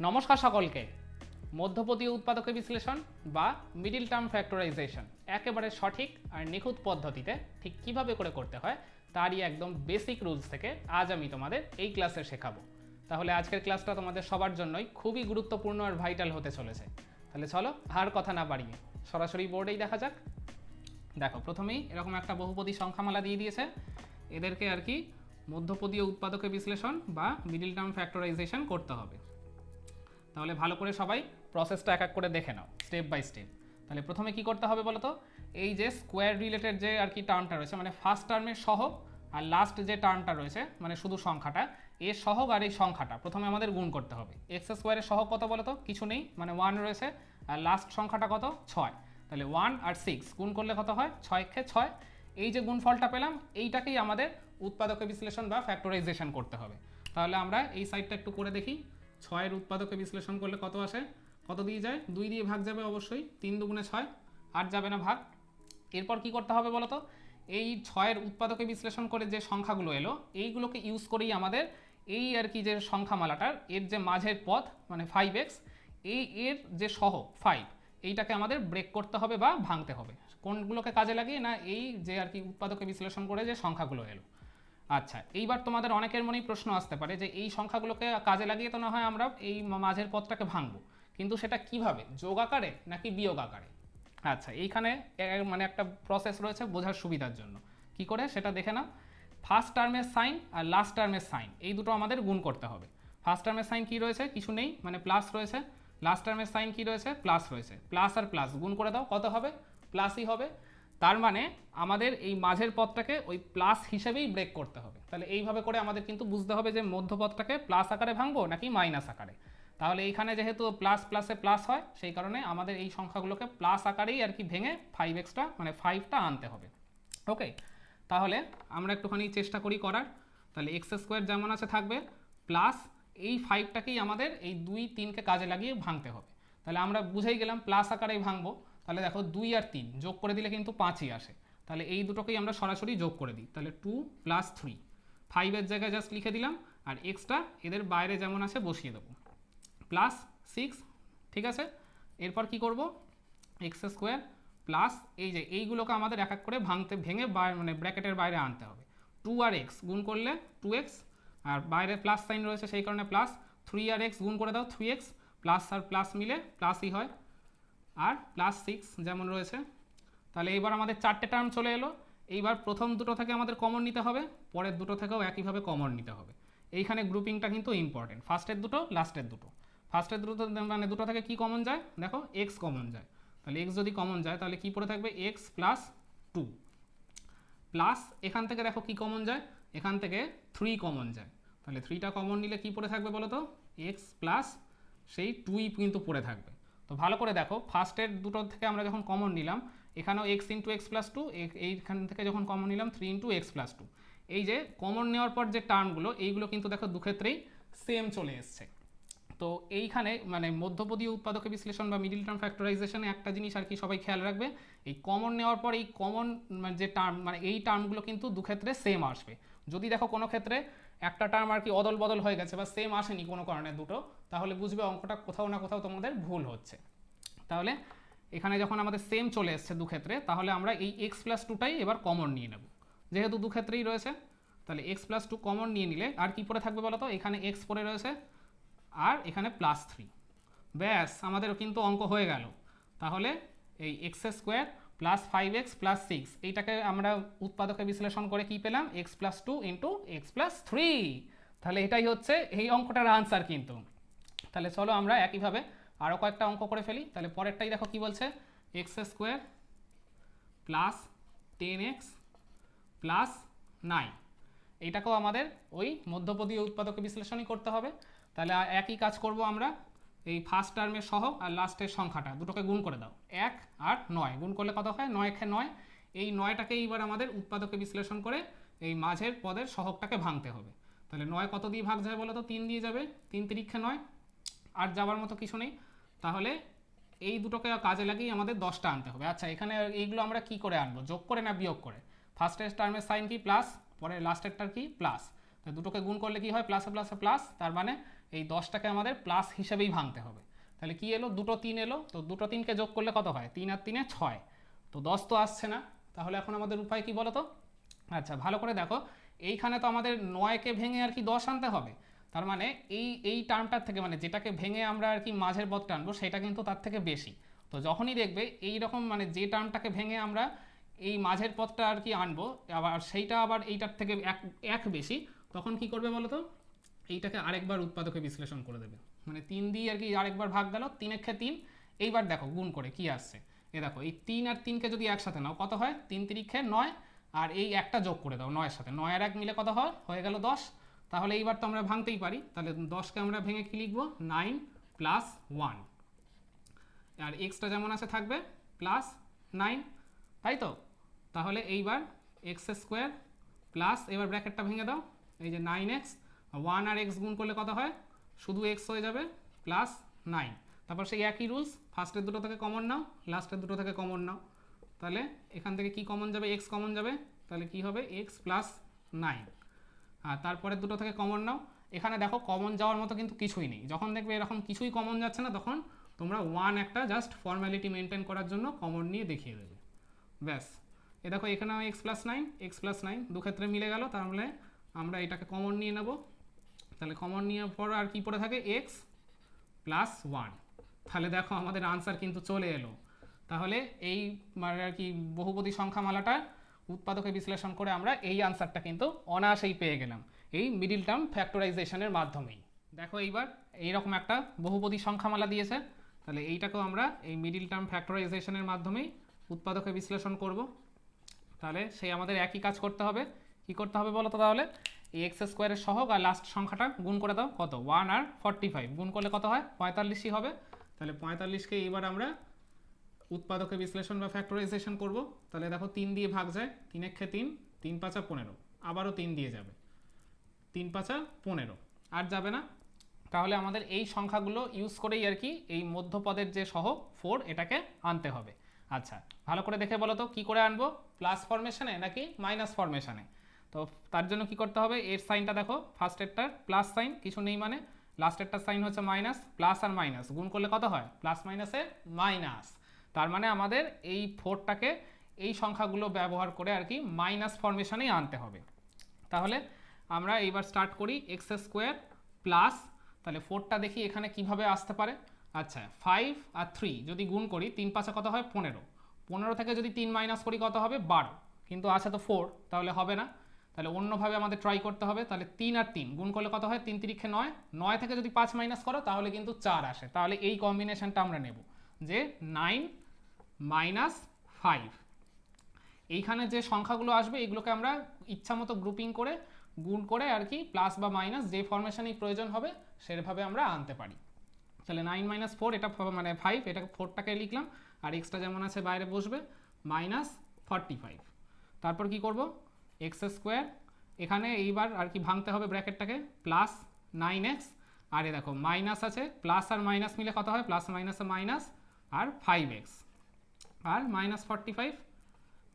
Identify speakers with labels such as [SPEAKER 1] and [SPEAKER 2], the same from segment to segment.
[SPEAKER 1] নমস্কার সকলকে। মধ্যপদীয় উৎপাদকের বিশ্লেষণ বা মিডিল টার্ম ফ্যাক্টরাইজেশন একেবারে সঠিক আর নিখুঁত পদ্ধতিতে ঠিক কীভাবে করে করতে হয় তারই একদম বেসিক রুলস থেকে আজ আমি তোমাদের এই ক্লাসে শেখাবো। তাহলে আজকের ক্লাসটা তোমাদের সবার জন্যই খুবই গুরুত্বপূর্ণ আর ভাইটাল হতে চলেছে। তাহলে চলো আর কথা না বাড়িয়ে, সরাসরি বোর্ডেই দেখা যাক। দেখো, প্রথমেই এরকম একটা বহুপদী সংখ্যামালা দিয়ে দিয়েছে। এদেরকে আর কি মধ্যপদীয় উৎপাদকের বিশ্লেষণ বা মিডিল টার্ম ফ্যাক্টরাইজেশন করতে হবে। তাহলে ভালো করে সবাই প্রসেসটা এক এক করে দেখে নাও স্টেপ বাই স্টেপ তাহলে প্রথমে কি করতে হবে বলো তো এই যে স্কোয়ার রিলেটেড যে আর কি টার্মটা রয়েছে মানে ফার্স্ট টার্মের সহগ আর লাস্ট যে টার্মটা রয়েছে মানে শুধু সংখ্যাটা এর সহগ আর এই সংখ্যাটা, প্রথমে আমাদের গুণ করতে হবে। এক্স স্কোয়ারের সহগ কত বলো তো কিছু নেই মানে ওয়ান রয়েছে, আর লাস্ট সংখ্যাটা কত? ছয়। তাহলে ওয়ান আর সিক্স গুণ করলে কত হয়? ছয় খে ছয়। এই যে গুণফলটা পেলাম, এইটাকেই আমাদের উৎপাদকের বিশ্লেষণ বা ফ্যাক্টরাইজেশন করতে হবে। তাহলে আমরা এই সাইডটা একটু করে দেখি। ছয়ের উৎপাদকে বিশ্লেষণ করলে কত আসে? কত দিয়ে যায়? দুই দিয়ে ভাগ যাবে অবশ্যই তিন দুগুণে ছয়। আট যাবে না ভাগ। এরপর কি করতে হবে বলো তো এই ছয়ের উৎপাদকে বিশ্লেষণ করে যে সংখ্যাগুলো এলো, এইগুলোকে ইউজ করেই আমাদের এই আর কি যে সংখ্যামালাটার, এর যে মাঝের পথ মানে ফাইভ এক্স এই এর যে সহ ফাইভ এইটাকে আমাদের ব্রেক করতে হবে বা ভাঙতে হবে। কোনগুলোকে কাজে লাগিয়ে না এই যে আর কি উৎপাদকে বিশ্লেষণ করে যে সংখ্যাগুলো এলো। আচ্ছা এইবার তোমাদের অনেকের মনেই প্রশ্ন আসতে পারে যে এই সংখ্যাগুলোকে কাজে লাগিয়ে তো না হয় আমরা এই মাঝের পথটাকে ভাঙবো। কিন্তু সেটা কীভাবে? যোগ আকারে নাকি বিয়োগ আকারে? আচ্ছা এইখানে মানে একটা প্রসেস রয়েছে বোঝার সুবিধার জন্য। কি করে? সেটা দেখে নাও। ফার্স্ট টার্মের সাইন আর লাস্ট টার্মের সাইন এই দুটো আমাদের গুণ করতে হবে। ফার্স্ট টার্মের সাইন কি রয়েছে? কিছু নেই মানে প্লাস রয়েছে। লাস্ট টার্মের সাইন কি রয়েছে? প্লাস রয়েছে। প্লাস আর প্লাস গুণ করে দাও, কত হবে? প্লাসই হবে। তার মানে আমাদের এই মাঝের পথটাকে ওই প্লাস হিসেবেই ব্রেক করতে হবে। তাহলে এইভাবে করে আমাদের কিন্তু বুঝতে হবে যে মধ্যপথটাকে প্লাস আকারে ভাঙবো নাকি মাইনাস আকারে। তাহলে এইখানে যেহেতু প্লাস প্লাসে প্লাস হয়, সেই কারণে আমাদের এই সংখ্যাগুলোকে প্লাস আকারেই আর কি ভেঙে ফাইভ এক্সটা মানে ফাইভটা আনতে হবে। ওকে তাহলে আমরা একটুখানি চেষ্টা করি করার। তাহলে এক্স স্কোয়ার যেমন আছে থাকবে প্লাস এই ফাইভটাকেই আমাদের এই দুই, তিনকে কাজে লাগিয়ে ভাঙতে হবে। তাহলে আমরা বুঝেই গেলাম প্লাস আকারেই ভাঙবো। তাহলে দেখো দুই আর তিন যোগ করে দিলে কিন্তু পাঁচই আসে। তাহলে এই দুটোকেই আমরা সরাসরি যোগ করে দিই। তাহলে টু প্লাস থ্রি ফাইভের জায়গায় জাস্ট লিখে দিলাম আর এক্সট্রা এদের বাইরে যেমন আছে বসিয়ে দেবো। প্লাস সিক্স ঠিক আছে? এরপর কি করব? এক্স স্কোয়ার প্লাস এই যে এইগুলোকে আমাদের এক এক করে ভাঙতে, ভেঙে মানে ব্র্যাকেটের বাইরে আনতে হবে। টু আর এক্স গুণ করলে টু এক্স আর বাইরে প্লাস সাইন রয়েছে সেই কারণে প্লাস থ্রি আর এক্স গুণ করে দাও থ্রি এক্স প্লাস আর প্লাস মিলে প্লাসই হয়। আর প্লাস সিক্স যেমন রয়েছে, তাহলে এইবার আমাদের চারটে টার্ম চলে এলো। এইবার প্রথম দুটো থেকে আমাদের কমন নিতে হবে, পরের দুটো থেকেও একইভাবে কমন নিতে হবে। এইখানে গ্রুপিংটা কিন্তু ইম্পর্টেন্ট ফার্স্টের দুটো লাস্টের দুটো। ফার্স্টের দুটো মানে দুটো থেকে কি কমন যায়? দেখো এক্স কমন যায়। তাহলে এক্স যদি কমন যায়, তাহলে কি পড়ে থাকবে? এক্স প্লাস টু প্লাস এখান থেকে দেখো কি কমন যায়? এখান থেকে থ্রি কমন যায়। তাহলে থ্রিটা কমন নিলে কি পড়ে থাকবে বলো তো এক্স প্লাস সেই টুই কিন্তু পড়ে থাকবে। তো ভালো করে দেখো ফার্স্টের দুটো থেকে আমরা যখন কমন নিলাম, এখানেও x into x plus two এইখান থেকে যখন কমন নিলাম three into x plus two এই যে কমন নেওয়ার পর যে টার্মগুলো এইগুলো কিন্তু দেখো দুক্ষেত্রেই সেম চলে এসছে। তো এইখানে মানে মধ্যপদীয় উৎপাদকে বিশ্লেষণ বা মিডিল টার্ম ফ্যাক্টরাইজেশনে একটা জিনিস আর কি সবাই খেয়াল রাখবে, এই কমন নেওয়ার পর এই কমন যে টার্ম মানে এই টার্মগুলো কিন্তু দুক্ষেত্রে সেম আসবে। যদি দেখো কোনো ক্ষেত্রে একটা টার্ম আর কি অদল বদল হয়ে গেছে বা সেম আসেনি কোনো কারণে দুটো, তাহলে বুঝবে অঙ্কটা কোথাও না কোথাও তোমাদের ভুল হচ্ছে। তাহলে এখানে যখন আমাদের সেম চলে এসছে দুক্ষেত্রে তাহলে আমরা এই এক্স প্লাস টুটাই এবার কমন নিয়ে নেব। যেহেতু দুক্ষেত্রেই রয়েছে, তাহলে এক্স প্লাস টু কমন নিয়ে নিলে আর কি পরে থাকবে বলো তো এখানে এক্স পরে রয়েছে আর এখানে প্লাস থ্রি ব্যাস আমাদের কিন্তু অঙ্ক হয়ে গেল। তাহলে এই x square plus five x plus six এইটাকে আমরা উৎপাদকে বিশ্লেষণ করে কি পেলাম? X plus two into x plus three তাহলে এটাই হচ্ছে এই অঙ্কটার আনসার কিন্তু। তাহলে চলো আমরা একইভাবে আরও কয়েকটা অঙ্ক করে ফেলি। তাহলে পরেরটাই দেখো কি বলছে? X square plus ten x plus nine এইটাকেও আমাদের ওই মধ্যপদীয় উৎপাদকে বিশ্লেষণই করতে হবে। তাহলে একই কাজ করব আমরা। এই ফার্স্ট টার্মের সহ আর লাস্টের সংখ্যাটা, দুটোকে গুণ করে দাও। এক আর নয়। গুণ করলে কত হয়? নয় খে নয়। এই নয়টাকে এইবার আমাদের উৎপাদকে বিশ্লেষণ করে এই মাঝের পদের সহকটাকে ভাঙতে হবে। তাহলে নয় কত দিয়ে ভাগ যায় বলো তো তিন দিয়ে যাবে। তিন তিরিক্ষে নয়। আর যাবার মতো কিছু নেই। তাহলে এই দুটোকে কাজে লাগিয়ে আমাদের দশটা আনতে হবে। আচ্ছা এখানে এইগুলো আমরা কি করে আনব? যোগ করে না বিয়োগ করে? ফার্স্টের টার্মের সাইন কি? প্লাস পরে লাস্টেরটার কি? প্লাস তো দুটোকে গুণ করলে কি হয়? প্লাসে প্লাসে প্লাস তার মানে এই দশটাকে আমাদের প্লাস হিসেবেই ভাঙতে হবে। তাহলে কি এলো? দুটো তিন এলো। তো দুটো তিনকে যোগ করলে কত হয়? তিন আর তিনে ছয়। তো দশ তো আসছে না। তাহলে এখন আমাদের উপায় কি বলো তো আচ্ছা ভালো করে দেখো। এইখানে তো আমাদের নয়কে ভেঙে আর কি দশ আনতে হবে। তার মানে এই এই টার্মটার থেকে মানে যেটাকে ভেঙে আমরা আর কি মাঝের পথটা আনব, সেটা কিন্তু তার থেকে বেশি। তো যখনই দেখবে এই রকম মানে যে টার্মটাকে ভেঙে আমরা এই মাঝের পথটা আর কি আনব, আবার সেইটা আবার এইটার থেকে এক এক বেশি, তখন কি করবে বলো তো এইটাকে আরেকবার উৎপাদকে বিশ্লেষণ করে দেবে। মানে তিন দিয়ে আর কি আরেকবার ভাগ গেল, তিন একে তিন। এইবার দেখো, গুণ করে কি আসছে? এ দেখো, এই তিন আর তিনকে যদি একসাথে নাও, কত হয়? তিন তিরিখে নয়। আর এই একটা যোগ করে দাও, নয়ের সাথে। নয় আর এক মিলে কত হয়? হয়ে গেল দশ। তাহলে এইবার তো আমরা ভাঙতেই পারি। তাহলে দশকে আমরা ভেঙে কি লিখব? Nine plus one. আর এক্সটা যেমন আছে থাকবে, প্লাস নাইন। তাই তো? তাহলে এইবার এক্স স্কোয়ার প্লাস, এবার ব্র্যাকেটটা ভেঙে দাও। এই যে নাইন এক্স ওয়ান আর এক্স গুণ করলে কত হয়? শুধু এক্স হয়ে যাবে প্লাস নাইন তারপর সেই একই রুলস ফার্স্টের দুটো থেকে কমন নাও লাস্টের দুটো থেকে কমন নাও। তাহলে এখান থেকে কি কমন যাবে? এক্স কমন যাবে। তাহলে কি হবে? এক্স প্লাস নাইন আর তারপরে দুটো থেকে কমন নাও। এখানে দেখো কমন যাওয়ার মতো কিন্তু কিছুই নেই। যখন দেখবে এরকম কিছুই কমন যাচ্ছে না, তখন তোমরা ওয়ান একটা জাস্ট ফর্ম্যালিটি মেনটেন করার জন্য কমন নিয়ে দেখিয়ে দেবে। ব্যাস। এ দেখো এখানে x plus nine x plus nine দু ক্ষেত্রে মিলে গেল। তাহলে আমরা এটাকে কমন নিয়ে নেব। তাহলে কমন নিয়ে পর আর কি পড়ে থাকে? এক্স প্লাস ওয়ান তাহলে দেখো আমাদের আনসার কিন্তু চলে এলো। তাহলে এই মানে আর কি বহুপদী সংখ্যামালাটার উৎপাদকে বিশ্লেষণ করে আমরা এই আনসারটা কিন্তু অনায়াসেই পেয়ে গেলাম। এই মিডিল টার্ম ফ্যাক্টরাইজেশনের মাধ্যমেই। দেখো এইবার এইরকম একটা বহুপদী সংখ্যামালা দিয়েছে। তাহলে এইটাকেও আমরা এই মিডিল টার্ম ফ্যাক্টরাইজেশনের মাধ্যমেই উৎপাদকে বিশ্লেষণ করব। তাহলে সেই আমাদের একই কাজ করতে হবে। কি করতে হবে বলো তো তাহলে? এই এক্স স্কোয়ারের সহগ আর লাস্ট সংখ্যাটা গুণ করে দাও কত? ওয়ান আর ফর্টি ফাইভ গুণ করলে কত হয়? পঁয়তাল্লিশই হবে। তাহলে পঁয়তাল্লিশকে এবার আমরা উৎপাদকে বিশ্লেষণ বা ফ্যাক্টরাইজেশন করব। তাহলে দেখো তিন দিয়ে ভাগ যায়। তিন একে তিন তিন পাঁচা পনেরো। আবারও তিন দিয়ে যাবে। তিন পাঁচা পনেরো। আর যাবে না? তাহলে আমাদের এই সংখ্যাগুলো ইউজ করেই আর কি এই মধ্যপদের যে সহ ফোর এটাকে আনতে হবে। আচ্ছা ভালো করে দেখে বলো তো, কী করে আনব? প্লাস ফরমেশনে নাকি মাইনাস ফরমেশনে তো তার জন্য কি করতে হবে? এর সাইনটা দেখো ফার্স্টেরটার প্লাস সাইন কিছু নেই মানে। লাস্টেরটার সাইন হচ্ছে মাইনাস প্লাস আর মাইনাস গুণ করলে কত হয়? প্লাস মাইনাসে মাইনাস তার মানে আমাদের এই ফোরটাকে এই সংখ্যাগুলো ব্যবহার করে আর কি মাইনাস ফরমেশনেই আনতে হবে। তাহলে আমরা এইবার স্টার্ট করি এক্স স্কোয়ার প্লাস তাহলে ফোরটা দেখি এখানে কীভাবে আসতে পারে। আচ্ছা ফাইভ আর থ্রি যদি গুণ করি, তিন পাঁচে কত হয়? পনেরো। পনেরো থেকে যদি তিন মাইনাস করি কত হবে? বারো। কিন্তু আছে তো ফোর তাহলে হবে না। তাহলে অন্যভাবে আমাদের ট্রাই করতে হবে, তাহলে তিন আর তিন। গুণ করলে কত হয়? তিন তিরিক্ষে নয়। নয় থেকে যদি পাঁচ মাইনাস করো, তাহলে কিন্তু চার আসে। তাহলে এই কম্বিনেশানটা আমরা নেব। যে নাইন মাইনাস ফাইভ এইখানে যে সংখ্যাগুলো আসবে, এগুলোকে আমরা ইচ্ছা মতো গ্রুপিং করে, গুণ করে আর কি প্লাস বা মাইনাস যে ফরমেশনেই প্রয়োজন হবে, সেভাবে আমরা আনতে পারি। তাহলে নাইন মাইনাস ফোর এটা মানে ফাইভ এটা ফোরটাকে লিখলাম। আর এক্সট্রা যেমন আছে, বাইরে বসবে মাইনাস ফর্টি ফাইভ তারপর কি করব? X square. এখানে এইবার আর কি ভাঙতে হবে ব্র্যাকেটটাকে। Plus nine x. আর এ দেখো, মাইনাস আছে, প্লাস আর মাইনাস মিলে কত হয়? প্লাস, মাইনাসে মাইনাস আর ফাইভ এক্স। আর মাইনাস ফর্টি ফাইভ।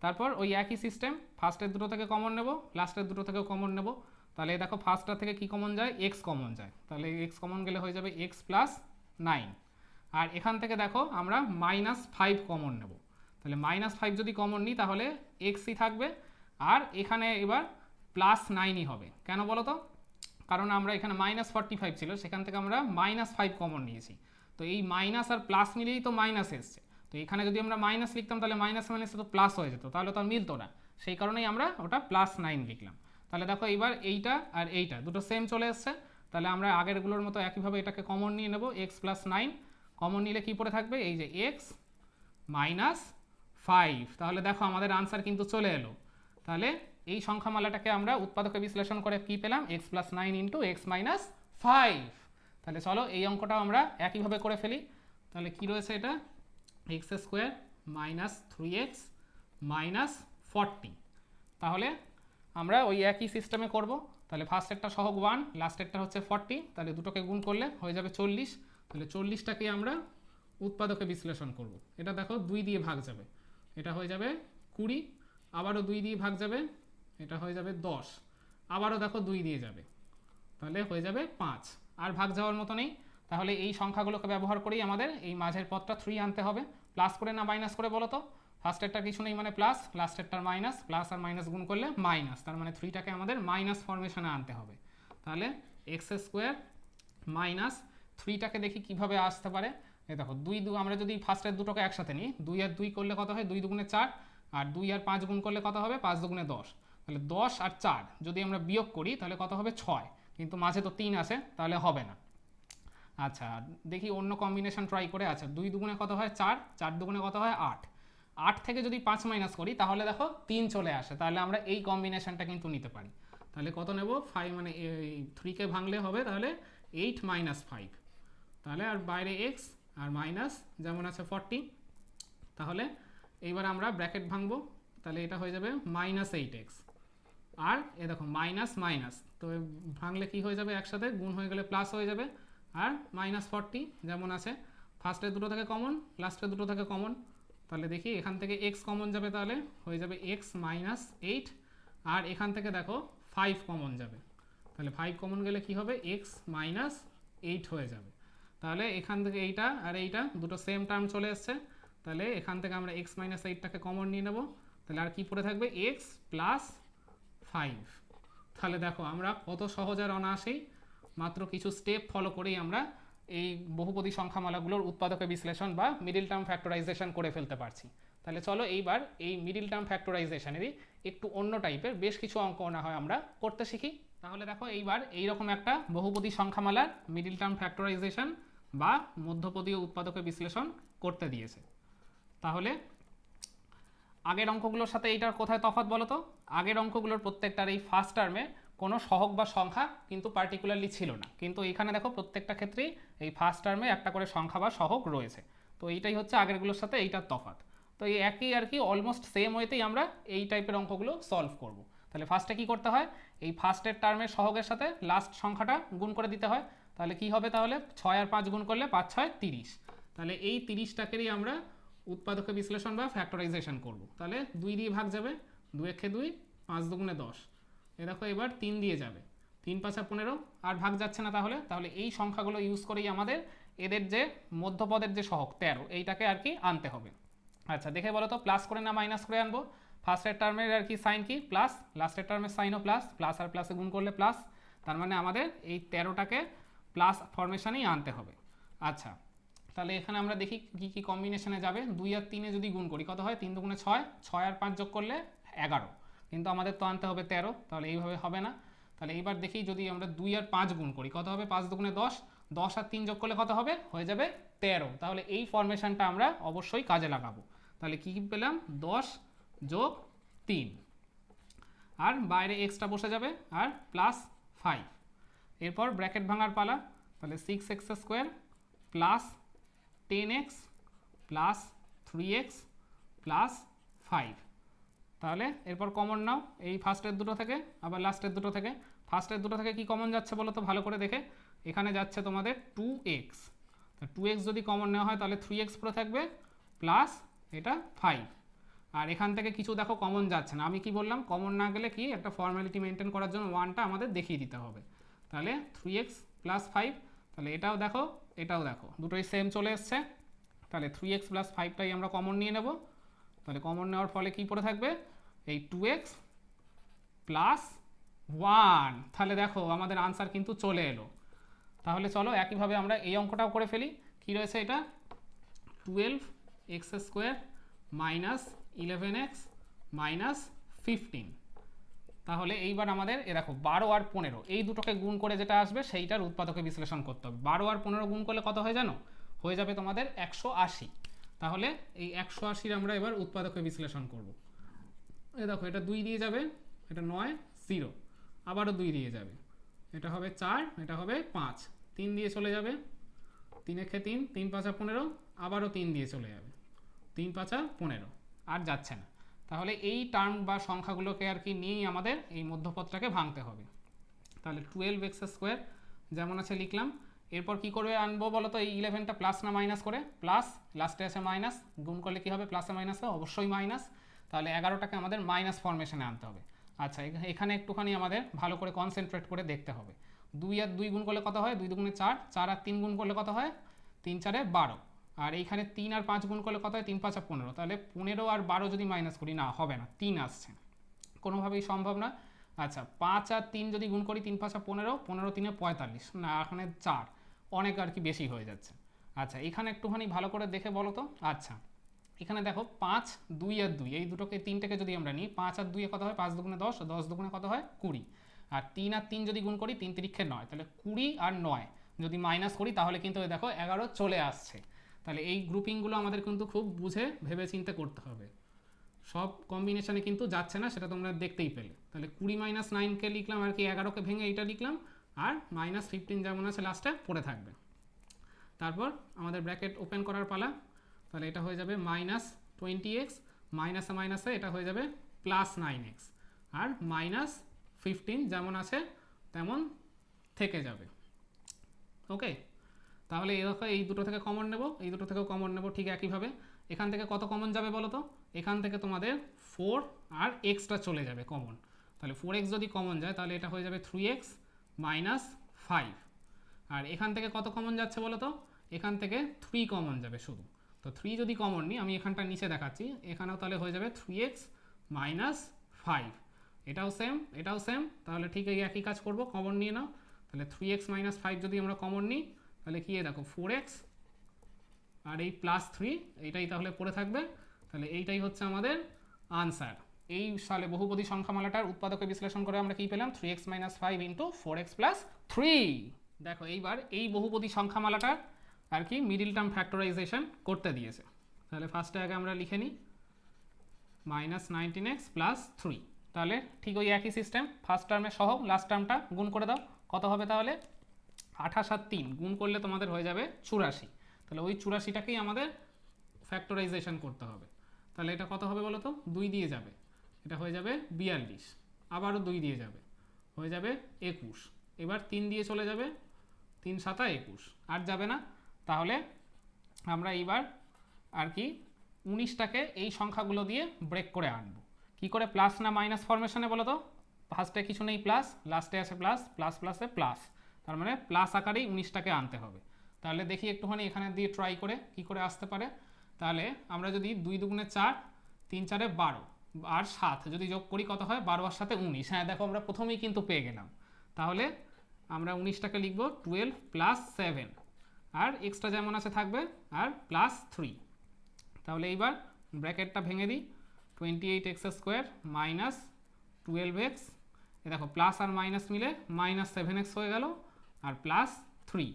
[SPEAKER 1] তারপর ওই একই সিস্টেম, ফার্স্টের দুটো থেকে কমন নেব, লাস্টের দুটো থেকেও কমন নেব। তাহলে দেখো, ফার্স্টটা থেকে কি কমন যায়? এক্স কমন যায়। তাহলে এক্স কমন গেলে হয়ে যাবে এক্স প্লাস নাইন। আর এখান থেকে দেখো, আমরা মাইনাস ফাইভ কমন নেব। তাহলে মাইনাস ফাইভ যদি কমন নিই, তাহলে এক্সই থাকবে। আর এখানে এবার প্লাস নাইনই হবে। কেন বলো তো কারণ আমরা এখানে মাইনাস ফর্টি ফাইভ ছিল, সেখান থেকে আমরা মাইনাস ফাইভ কমন নিয়েছি। তো এই মাইনাস আর প্লাস মিলেই তো মাইনাস এসছে। তো এখানে যদি আমরা মাইনাস লিখতাম, তাহলে মাইনাস মাইনাসে তো প্লাস হয়ে যেত, তাহলে তো আর মিলতো না। সেই কারণেই আমরা ওটা প্লাস নাইন লিখলাম। তাহলে দেখো এইবার এইটা আর এইটা, দুটো সেম চলে এসছে। তাহলে আমরা আগেরগুলোর মতো একইভাবে এটাকে কমন নিয়ে নেব এক্স প্লাস নাইন কমন নিলে কী পড়ে থাকবে? এই যে এক্স মাইনাস ফাইভ তাহলে দেখো আমাদের আনসার কিন্তু চলে এলো। তাহলে এই সংখ্যামালাটাকে আমরা উৎপাদকে বিশ্লেষণ করে কি পেলাম? X plus nine into x minus five তাহলে চলো এই অঙ্কটাও আমরা একইভাবে করে ফেলি। তাহলে কি রয়েছে এটা? X square minus three x minus forty তাহলে আমরা ওই একই সিস্টেমে করব। তাহলে ফার্স্টেরটা সহগ ওয়ান লাস্টেরটা হচ্ছে ফর্টি তাহলে দুটোকে গুণ করলে হয়ে যাবে চল্লিশ। তাহলে চল্লিশটাকে আমরা উৎপাদকে বিশ্লেষণ করব। এটা দেখো দুই দিয়ে ভাগ যাবে। এটা হয়ে যাবে কুড়ি আবারও দুই দিয়ে ভাগ যাবে, এটা হয়ে যাবে দশ। আবারও দেখো দুই দিয়ে যাবে, তাহলে হয়ে যাবে পাঁচ। আর ভাগ যাওয়ার মতো নেই, তাহলে এই সংখ্যাগুলোকে ব্যবহার করেই আমাদের এই মাঝের পথটা থ্রি আনতে হবে। প্লাস করে না মাইনাস করে বলো তো? ফার্স্টেরটা কিছু নেই মানে প্লাস লাস্টেরটার মাইনাস প্লাস আর মাইনাস গুণ করলে মাইনাস তার মানে থ্রিটাকে আমাদের মাইনাস ফরমেশনে আনতে হবে। তাহলে এক্স স্কোয়ার মাইনাস থ্রিটাকে দেখি কীভাবে আসতে পারে? এই দেখো, দুই দু আমরা যদি ফার্স্টের দুটোকে একসাথে নিই, দুই আর দুই করলে কত হয়? দুই দুগুণে চার। আর দুই আর পাঁচ গুণ করলে কত হবে? পাঁচ দুগুণে দশ। তাহলে দশ আর চার, যদি আমরা বিয়োগ করি, তাহলে কত হবে? ছয়। কিন্তু মাঝে তো তিন আছে, তাহলে হবে না। আচ্ছা দেখি অন্য কম্বিনেশন ট্রাই করে। আচ্ছা দুই দুগুণে কত হয়? চার। চার দুগুণে কত হয়? আট। আট থেকে যদি পাঁচ মাইনাস করি, তাহলে দেখো তিন চলে আসে। তাহলে আমরা এই কম্বিনেশনটা কিন্তু নিতে পারি। তাহলে কত নেব? ফাইভ মানে এই থ্রিকে ভাঙলে হবে তাহলে এইট মাইনাস ফাইভ তাহলে আর বাইরে এক্স আর মাইনাস যেমন আছে ফর্টি তাহলে এইবার আমরা ব্র্যাকেট ভাঙবো, তাহলে এটা হয়ে যাবে মাইনাস এইট এক্স আর এ দেখো মাইনাস মাইনাস তো ভাঙলে কি হয়ে যাবে একসাথে? গুণ হয়ে গেলে প্লাস হয়ে যাবে। আর মাইনাস ফর্টি যেমন আছে ফার্স্টের দুটো থেকে কমন লাস্টের দুটো থেকে কমন তাহলে দেখি, এখান থেকে এক্স কমন যাবে তাহলে, হয়ে যাবে এক্স মাইনাস এইট আর এখান থেকে দেখো ফাইভ কমন যাবে। তাহলে ফাইভ কমন গেলে কি হবে? এক্স মাইনাস এইট হয়ে যাবে। তাহলে এখান থেকে এইটা আর এইটা, দুটো সেম টার্ম চলে এসছে। তাহলে এখান থেকে আমরা এক্স মাইনাস এইটটাকে কমন নিয়ে নেব। তাহলে আর কি পড়ে থাকবে? এক্স প্লাস ফাইভ তাহলে দেখো, আমরা কত সহজ আর অনায়াসেই মাত্র কিছু স্টেপ ফলো করেই আমরা এই বহুপদী সংখ্যামালাগুলোর উৎপাদকে বিশ্লেষণ বা মিডিল টার্ম ফ্যাক্টরাইজেশন করে ফেলতে পারছি। তাহলে চলো এইবার এই মিডিল টার্ম ফ্যাক্টরাইজেশনেরই একটু অন্য টাইপের বেশ কিছু অঙ্ক না হয় আমরা করতে শিখি। তাহলে দেখো, এইবার এইরকম একটা বহুপদী সংখ্যামালার মিডিল টার্ম ফ্যাক্টরাইজেশন বা মধ্যপদীয় উৎপাদকে বিশ্লেষণ করতে দিয়েছে। তাহলে আগের অঙ্কগুলোর সাথে এইটার কোথায় তফাৎ বলো তো? আগের অঙ্কগুলোর প্রত্যেকটার এই ফার্স্ট টার্মে কোনো সহগ বা সংখ্যা কিন্তু পার্টিকুলারলি ছিল না। কিন্তু এখানে দেখো প্রত্যেকটা ক্ষেত্রেই এই ফার্স্ট টার্মে একটা করে সংখ্যা বা সহগ রয়েছে। তো এইটাই হচ্ছে আগেরগুলোর সাথে এইটার তফাৎ। তো এই একই আর কি অলমোস্ট সেম ওয়েতেই আমরা এই টাইপের অঙ্কগুলো সলভ করব। তাহলে ফার্স্টে কি করতে হয়? এই ফার্স্টের টার্মের সহগের সাথে লাস্ট সংখ্যাটা গুণ করে দিতে হয়। তাহলে কি হবে তাহলে? ছয় আর পাঁচ গুণ করলে পাঁচ, ছয়, তিরিশ। তাহলে এই তিরিশটাকেরই আমরা উৎপাদকে বিশ্লেষণ বা ফ্যাক্টরাইজেশন করব। তাহলে দুই দিয়ে ভাগ যাবে দু একে দুই, পাঁচ দুগুণে দশ। এ দেখো এবার তিন দিয়ে যাবে। তিন পাঁচা পনেরো, আর ভাগ যাচ্ছে না তাহলে তাহলে এই সংখ্যাগুলো ইউজ করেই আমাদের এদের যে মধ্যপদের যে সহগ, তেরো, এইটাকে আর কি আনতে হবে। আচ্ছা দেখে বলো তো প্লাস করে না মাইনাস করে আনব? ফার্স্টের টার্মের আর কি সাইন কি? প্লাস লাস্টের টার্মের সাইনও প্লাস প্লাস আর প্লাসে গুণ করলে প্লাস তার মানে আমাদের এই তেরোটাকে প্লাস ফরমেশানেই আনতে হবে। আচ্ছা তাহলে এখানে আমরা দেখি কী কী কম্বিনেশনে যাবে। দুই আর তিনে যদি গুণ করি, কত হয়? তিন দুগুণে ছয়। ছয় আর পাঁচ যোগ করলে এগারো। কিন্তু আমাদের তো আনতে হবে তেরো, তাহলে এইভাবে হবে না। তাহলে এইবার দেখি যদি আমরা দুই আর পাঁচ গুণ করি, কত হবে? পাঁচ দুগুণে দশ। দশ আর তিন যোগ করলে কত হবে? হয়ে যাবে তেরো। তাহলে এই ফরমেশনটা আমরা অবশ্যই কাজে লাগাবো। তাহলে কী কী পেলাম? দশ যোগ তিন। আর বাইরে এক্সট্রা বসে যাবে, আর প্লাস ফাইভ এরপর ব্র্যাকেট ভাঙার পালা। তাহলে six x square plus ten x plus three x plus five তাহলে এরপর কমন নাও, এই ফার্স্টের দুটো থেকে, আবার লাস্টের দুটো থেকে। ফার্স্টের দুটো থেকে কি কমন যাচ্ছে বলো তো, ভালো করে দেখে। এখানে যাচ্ছে তোমাদের টু এক্স টু এক্স যদি কমন নেওয়া হয়, তাহলে থ্রি এক্স পরে থাকবে প্লাস এটা ফাইভ আর এখান থেকে কিছু দেখো কমন যাচ্ছে না। আমি কি বললাম কমন না গেলে কি, একটা ফর্মালিটি মেনটেন করার জন্য ওয়ানটা আমাদের দেখিয়ে দিতে হবে। তাহলে থ্রি এক্স প্লাস ফাইভ তাহলে এটাও দেখো এটাও দেখো, দুটোই সেম চলে এসছে। তাহলে থ্রি এক্স প্লাস ফাইভটাই আমরা কমন নিয়ে নেব। তাহলে কমন নেওয়ার ফলে কি পড়ে থাকবে? এই টু এক্স প্লাস ওয়ান তাহলে দেখো, আমাদের আনসার কিন্তু চলে এলো। তাহলে চলো একইভাবে আমরা এই অঙ্কটাও করে ফেলি। কী রয়েছে এটা? Twelve x square minus eleven x minus fifteen তাহলে এইবার আমাদের, এ দেখো, বারো আর পনেরো। এই দুটোকে গুণ করে যেটা আসবে, সেইটার উৎপাদকে বিশ্লেষণ করতে হবে। বারো আর পনেরো গুণ করলে কত হয় জানো? হয়ে যাবে তোমাদের একশো আশি। তাহলে এই একশো আশির আমরা এবার উৎপাদকে বিশ্লেষণ করব। এ দেখো, এটা দুই দিয়ে যাবে, এটা নয়, জিরো। আবারও দুই দিয়ে যাবে। এটা হবে চার, এটা হবে পাঁচ। তিন দিয়ে চলে যাবে। তিন একে তিন তিন পাঁচা পনেরো, আবারও তিন দিয়ে চলে যাবে। তিন পাঁচা পনেরো। আর যাচ্ছে না। তাহলে এই টার্ম বা সংখ্যাগুলোকে আর কি নিয়েই আমাদের এই মধ্যপথটাকে ভাঙতে হবে। তাহলে টুয়েলভ এক্স স্কোয়ার যেমন আছে লিখলাম, এরপর কি করবে আনব বলো তো? এই ইলেভেনটা প্লাস না মাইনাস করে? প্লাস লাস্টে আছে মাইনাস গুণ করলে কি হবে? প্লাসে মাইনাসে অবশ্যই মাইনাস তাহলে এগারোটাকে আমাদের মাইনাস ফরমেশনে আনতে হবে। আচ্ছা এখানে একটুখানি আমাদের ভালো করে কনসেন্ট্রেট করে দেখতে হবে। দুই আর দুই গুণ করলে কত হয়? দুই দুগুণে চার চার আর তিন গুণ করলে কত হয়? তিন চারে বারো। আর এইখানে তিন আর পাঁচ গুণ করলে কত হয়? তিন, পাঁচা পনেরো। তাহলে পনেরো আর বারো যদি মাইনাস করি, না, হবে না। তিন আসছে। কোনোভাবেই সম্ভব না। আচ্ছা পাঁচ আর তিন যদি গুণ করি, তিন, পাঁচা পনেরো পনেরো তিনে পঁয়তাল্লিশ। না, এখানে চার। অনেক আর কি বেশি হয়ে যাচ্ছে। আচ্ছা এখানে একটুখানি ভালো করে দেখে বলো তো। আচ্ছা এখানে দেখো, পাঁচ, দুই আর দুই। এই দুটোকে, তিনটাকে যদি আমরা নিই, পাঁচ আর দুইয়ে কত হয়? পাঁচ দুগুণে দশ। দশ দুগুণে কত হয়? কুড়ি। আর তিন আর তিন যদি গুণ করি, তিন তিরিক্ষে নয়। তাহলে কুড়ি আর নয় যদি মাইনাস করি, তাহলে কিন্তু দেখো এগারো চলে আসছে। তাহলে এই গ্রুপিংগুলো আমাদের কিন্তু খুব বুঝে ভেবে চিন্তে করতে হবে। সব কম্বিনেশনে কিন্তু যাচ্ছে না, সেটা তোমরা দেখতেই পেলে। তাহলে কুড়ি মাইনাস নাইনকে লিখলাম, আর কি এগারোকে ভেঙে এইটা লিখলাম, আর মাইনাস ফিফটিন যেমন আছে লাস্টে পড়ে থাকবে। তারপর আমাদের ব্র্যাকেট ওপেন করার পালা, তাহলে এটা হয়ে যাবে মাইনাস টোয়েন্টি এক্স মাইনাসে মাইনাসে এটা হয়ে যাবে প্লাস নাইন এক্স আর মাইনাস ফিফটিন যেমন আছে, তেমন থেকে যাবে। ওকে তাহলে এরকম এই দুটো থেকে কমন নেব, এই দুটো থেকেও কমন নেব ঠিক একইভাবে। এখান থেকে কত কমন যাবে বলো তো? এখান থেকে তোমাদের ফোর আর এক্সটা চলে যাবে কমন তাহলে ফোর এক্স যদি কমন যায়, তাহলে এটা হয়ে যাবে থ্রি এক্স মাইনাস ফাইভ আর এখান থেকে কত কমন যাচ্ছে বলো তো? এখান থেকে থ্রি কমন যাবে শুধু। তো থ্রি যদি কমন নিই, আমি এখানটা নিচে দেখাচ্ছি, এখানেও তাহলে হয়ে যাবে থ্রি এক্স মাইনাস ফাইভ এটাও সেম এটাও সেম তাহলে ঠিক এই একই কাজ করব কমন নিয়ে নাও। তাহলে থ্রি এক্স মাইনাস ফাইভ যদি আমরা কমন নিই তাহলে কি দেখো ফোর এক্স আর এই প্লাস থ্রি এইটাই তাহলে পড়ে থাকবে। তাহলে এইটাই হচ্ছে আমাদের আনসার এই সালে বহুপদী সংখ্যামালাটার উৎপাদকে বিশ্লেষণ করে আমরা কি পেলাম? Three x minus five into four x plus three দেখো, এইবার এই বহুপদী সংখ্যামালাটার আর কি মিডিল টার্ম ফ্যাক্টরাইজেশন করতে দিয়েছে। তাহলে ফার্স্টে আগে আমরা লিখে নিই। Minus nineteen x plus three তাহলে ঠিক ওই একই সিস্টেম ফার্স্ট টার্মে সহ লাস্ট টার্মটা গুণ করে দাও। কত হবে তাহলে? আঠাশ আর তিন গুণ করলে তোমাদের হয়ে যাবে চুরাশি। তাহলে ওই চুরাশিটাকেই আমাদের ফ্যাক্টরাইজেশন করতে হবে। তাহলে এটা কত হবে বলো তো? দুই দিয়ে যাবে। এটা হয়ে যাবে বিয়াল্লিশ। আবারও দুই দিয়ে যাবে। হয়ে যাবে একুশ। এবার তিন দিয়ে চলে যাবে তিন সাতা একুশ। আর যাবে না? তাহলে আমরা এইবার আর কি উনিশটাকে এই সংখ্যাগুলো দিয়ে ব্রেক করে আনব। কি করে? প্লাস না মাইনাস ফরমেশনে বলো তো? ফার্স্টে কিছু নেই প্লাস লাস্টে আছে প্লাস প্লাস প্লাসে প্লাস তার মানে প্লাস আকারেই উনিশটাকে আনতে হবে। তাহলে দেখি একটুখানি এখানে দিয়ে ট্রাই করে কি করে আসতে পারে। তাহলে আমরা যদি দুই দুগুণে চার, তিন চারে বারো আর সাত, যদি যোগ করি কত হয়? বারো আর সাথে উনিশ। হ্যাঁ দেখো আমরা প্রথমেই কিন্তু পেয়ে গেলাম। তাহলে আমরা উনিশটাকে লিখব টুয়েলভ প্লাস সেভেন আর এক্সট্রা যেমন আছে থাকবে আর প্লাস থ্রি তাহলে এইবার ব্র্যাকেটটা ভেঙে দিই। Twenty eight x square minus twelve x এ দেখো প্লাস আর মাইনাস মিলে মাইনাস সেভেন এক্স হয়ে গেল। আর প্লাস থ্রি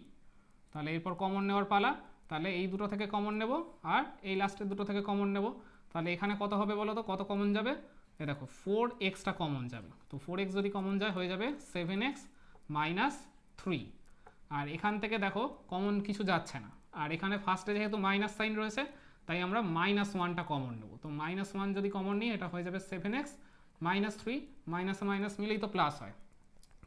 [SPEAKER 1] তাহলে এরপর কমন নেওয়ার পালা। তাহলে এই দুটো থেকে কমন নেব আর এই লাস্টের দুটো থেকে কমন নেব। তাহলে এখানে কত হবে বলো তো কত কমন যাবে? এ দেখো ফোর এক্সটা কমন যাবে। তো ফোর এক্স যদি কমন যায়, হয়ে যাবে সেভেন এক্স মাইনাস থ্রি আর এখান থেকে দেখো কমন কিছু যাচ্ছে না। আর এখানে ফার্স্টে যেহেতু মাইনাস সাইন রয়েছে, তাই আমরা মাইনাস ওয়ানটা কমন নেব। তো মাইনাস ওয়ান যদি কমন নিই, এটা হয়ে যাবে seven x minus three minus minus মিলেই তো প্লাস হয়।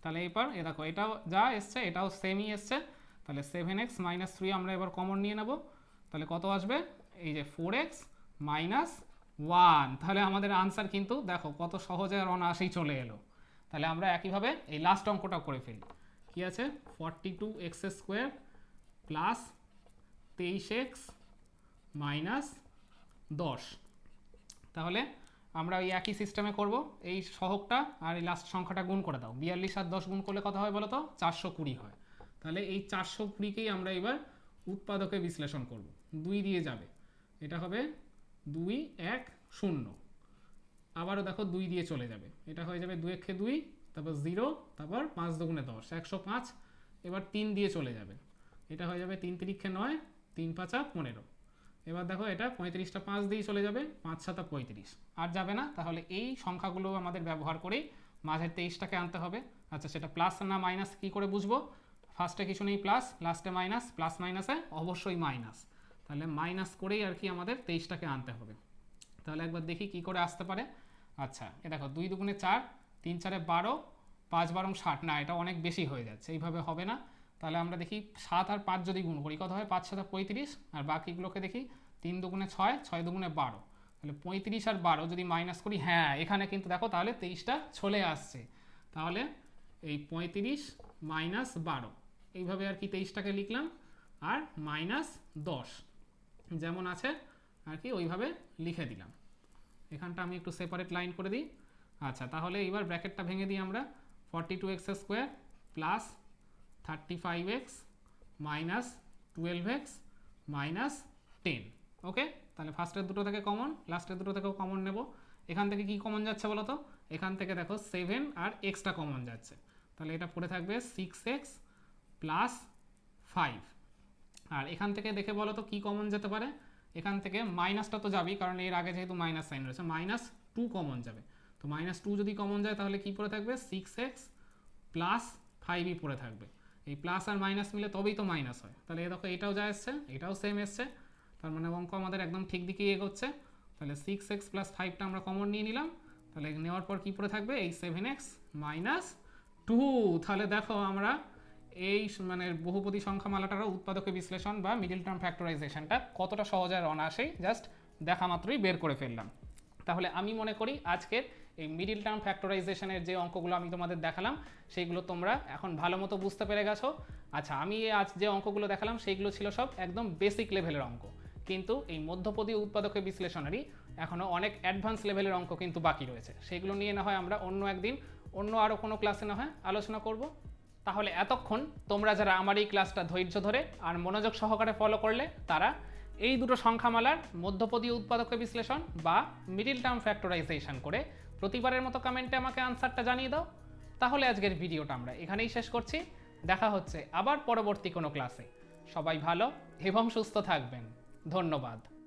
[SPEAKER 1] তাহলে এবার, এ দেখো, এটাও যা এসছে, এটাও সেমই এসছে। তাহলে সেভেন এক্স মাইনাস থ্রি আমরা এবার কমন নিয়ে নেব। তাহলে কত আসবে? এই যে ফোর এক্স মাইনাস ওয়ান তাহলে আমাদের আনসার কিন্তু, দেখো, কত সহজে আর অনায়াসেই চলে এলো। তাহলে আমরা একইভাবে এই লাস্ট অঙ্কটাও করে ফেলি। কী আছে? Forty two x square plus তেইশ এক্স মাইনাস দশ। তাহলে আমরা ওই একই সিস্টেমে করব। এই সহকটা আর এই লাস্ট সংখ্যাটা গুণ করে দাও। বিয়াল্লিশ আর দশ গুণ করলে কত হয় বলো তো? চারশো কুড়ি হয়। তাহলে এই চারশো কুড়িকেই আমরা এবার উৎপাদকে বিশ্লেষণ করব। দুই দিয়ে যাবে। এটা হবে দুই এক শূন্য। আবারও দেখো দুই দিয়ে চলে যাবে। এটা হয়ে যাবে দুই একে দুই, তারপর জিরো, তারপর পাঁচ দুগুণে দশ, একশো পাঁচ। এবার তিন দিয়ে চলে যাবে। এটা হয়ে যাবে তিন তিরিক্ষে নয়, তিন পাঁচা পনেরো। এবার দেখো এটা পঁয়ত্রিশটা পাঁচ দিয়েই চলে যাবে, পাঁচ সাতা পঁয়ত্রিশ। আর যাবে না, তাহলে এই সংখ্যাগুলো আমাদের ব্যবহার করেই মাঝের তেইশটাকে আনতে হবে। আচ্ছা সেটা প্লাস না মাইনাস কী করে বুঝব? ফার্স্টে কিছু নেই প্লাস লাস্টে মাইনাস প্লাস মাইনাসে অবশ্যই মাইনাস তাহলে মাইনাস করেই আর কি আমাদের তেইশটাকে আনতে হবে। তাহলে একবার দেখি কি করে আসতে পারে। আচ্ছা এ দেখো, দুই দুগুণে চার, তিন চারে বারো, পাঁচ বারং ষাট। না, এটা অনেক বেশি হয়ে যাচ্ছে, এইভাবে হবে না। তাহলে আমরা দেখি সাত আর পাঁচ যদি গুণ করি, কত হয়? পাঁচ সাথে পঁয়ত্রিশ, আর বাকিগুলোকে দেখি তিন দুগুণে ছয় ছয় দুগুণে বারো। তাহলে পঁয়ত্রিশ আর বারো যদি মাইনাস করি হ্যাঁ এখানে কিন্তু দেখো তাহলে তেইশটা চলে আসছে। তাহলে এই পঁয়ত্রিশ মাইনাস বারো, এইভাবে আর কি তেইশটাকে লিখলাম, আর মাইনাস দশ, যেমন আছে, আর কি ওইভাবে লিখে দিলাম। এখানটা আমি একটু সেপারেট লাইন করে দিই। আচ্ছা তাহলে এইবার ব্র্যাকেটটা ভেঙে দিই আমরা forty two x square plus thirty five x minus twelve x minus ten okay তাহলে ফার্স্টের দুটো থেকে কমন লাস্টের দুটো থেকেও কমন নেব। এখান থেকে কি কমন যাচ্ছে বলো তো এখান থেকে দেখো সেভেন আর এক্সটা কমন যাচ্ছে। তাহলে এটা পড়ে থাকবে সিক্স এক্স প্লাস ফাইভ আর এখান থেকে দেখে বলো তো কী কমন যেতে পারে? এখান থেকে মাইনাসটা তো যাবেই, কারণ এর আগে যেহেতু মাইনাস সাইন রয়েছে মাইনাস টু কমন যাবে। তো মাইনাস টু যদি কমন যায়, তাহলে কি পড়ে থাকবে? সিক্স এক্স প্লাস ফাইভই পড়ে থাকবে। এই প্লাস আর মাইনাস মিলে তবেই তো মাইনাস হয়। তাহলে এ দেখো এটাও যা এসছে, এটাও সেম এসছে। তার মানে অঙ্ক আমাদের একদম ঠিক দিকেই এগোচ্ছে। তাহলে সিক্স এক্স প্লাস ফাইভটা আমরা কমন নিয়ে নিলাম। তাহলে নেওয়ার পর কি পড়ে থাকবে? এই সেভেন এক্স মাইনাস টু তাহলে দেখো আমরা এই মানে বহুপদী সংখ্যামালাটারও উৎপাদকে বিশ্লেষণ বা মিডিল টার্ম ফ্যাক্টরাইজেশনটা কতটা সহজ আর অনায়াসেই জাস্ট দেখা মাত্রই বের করে ফেললাম। তাহলে আমি মনে করি আজকের এই মিডিল টার্ম ফ্যাক্টরাইজেশনের যে অঙ্কগুলো আমি তোমাদের দেখালাম, সেইগুলো তোমরা এখন ভালো মতো বুঝতে পেরে গেছো। আচ্ছা আমি আজ যে অঙ্কগুলো দেখালাম, সেইগুলো ছিল সব একদম বেসিক লেভেলের অঙ্ক। কিন্তু এই মধ্যপদী উৎপাদকের বিশ্লেষণেরই এখনও অনেক অ্যাডভান্স লেভেলের অঙ্ক কিন্তু বাকি রয়েছে। সেগুলো নিয়ে না হয় আমরা অন্য একদিন অন্য আরও কোনো ক্লাসে না হয় আলোচনা করব। তাহলে এতক্ষণ তোমরা যারা আমার এই ক্লাসটা ধৈর্য ধরে আর মনোযোগ সহকারে ফলো করলে, তারা এই দুটো সংখ্যামালার মধ্যপদী উৎপাদকের বিশ্লেষণ বা মিডিল টার্ম ফ্যাক্টরাইজেশন করে প্রতিবারের মতো কমেন্টে আমাকে আনসারটা জানিয়ে দাও। তাহলে আজকের ভিডিওটা আমরা এখানেই শেষ করছি। দেখা হচ্ছে আবার পরবর্তী কোনো ক্লাসে সবাই ভালো এবং সুস্থ থাকবেন। ধন্যবাদ।